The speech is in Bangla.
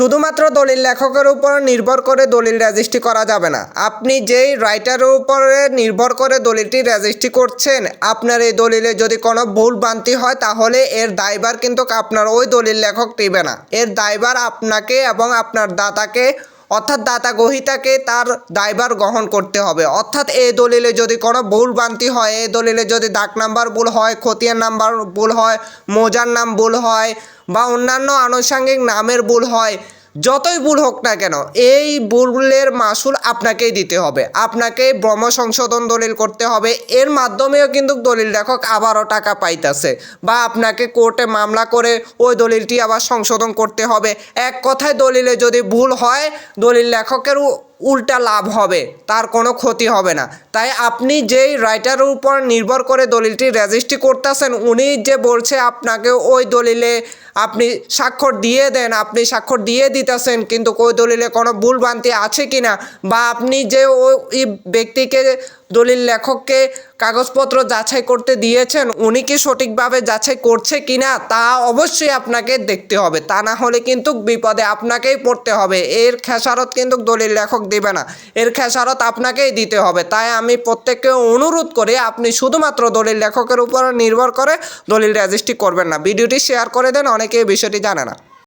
শুধুমাত্র দলিল লেখকের উপর নির্ভর করে দলিল রেজিস্ট্রি করা যাবে না। আপনি যেই রাইটারের উপরে নির্ভর করে দলিলটি রেজিস্ট্রি করছেন, আপনার এই দলিলে যদি কোনো ভুল ভ্রান্তি হয়, তাহলে এর দায়ভার কিন্তু আপনার ওই দলিল লেখক নেবে না। এর দায়ভার আপনাকে এবং আপনার দাতাকে অর্থাৎ দাতা গ্রহিতাকে তার দায়ভার গ্রহণ করতে হবে। অর্থাৎ এ দলিলে যদি কোনো ভুল ভ্রান্তি হয়, এ দলিলে যদি ডাক নাম্বার ভুল হয় খতিয়ার নাম্বার ভুল হয়, মোজার নাম ভুল হয় বা অন্যান্য আনুষঙ্গিক নামের ভুল হয় যতই ভুল হোক না কেন, এই ভুলের মাসুল আপনাকেই দিতে হবে। আপনাকে ব্রহ্ম সংশোধন দলিল করতে হবে। এর মাধ্যমেও কিন্তু দলিল লেখক আবারও টাকা পাইতেছে বা আপনাকে কোর্টে মামলা করে ওই দলিলটি আবার সংশোধন করতে হবে। এক কথায় দলিলে যদি ভুল হয়, দলিল লেখকেরও উল্টা লাভ হবে, তার কোনো ক্ষতি হবে না। তাই আপনি যেই রাইটারের উপর নির্ভর করে দলিলটি রেজিস্ট্রি করতেছেন, উনি যে বলছে আপনাকে ওই দলিলে আপনি স্বাক্ষর দিয়ে দেন, আপনি স্বাক্ষর দিয়ে দিতেছেন, কিন্তু ওই দলিলে কোনো ভুলভ্রান্তি আছে কি না বা আপনি যে ওই ব্যক্তিকে দলিল লেখককে কাগজপত্র যাচাই করতে দিয়েছেন। উনি কি সঠিকভাবে যাচাই করছে কি না তা অবশ্যই আপনাকে দেখতে হবে। তা না হলে কিন্তু বিপদে আপনাকেই পড়তে হবে। এর খেসারত কিন্তু দলিল লেখক দেবে না। এর খেসারত আপনাকেই দিতে হবে। তাই আমি প্রত্যেককে অনুরোধ করি, আপনি শুধুমাত্র দলিল লেখকের উপর নির্ভর করে দলিল রেজিস্ট্রি করবেন না। ভিডিওটি শেয়ার করে দেন অনেকে বিষয়টি জানে না।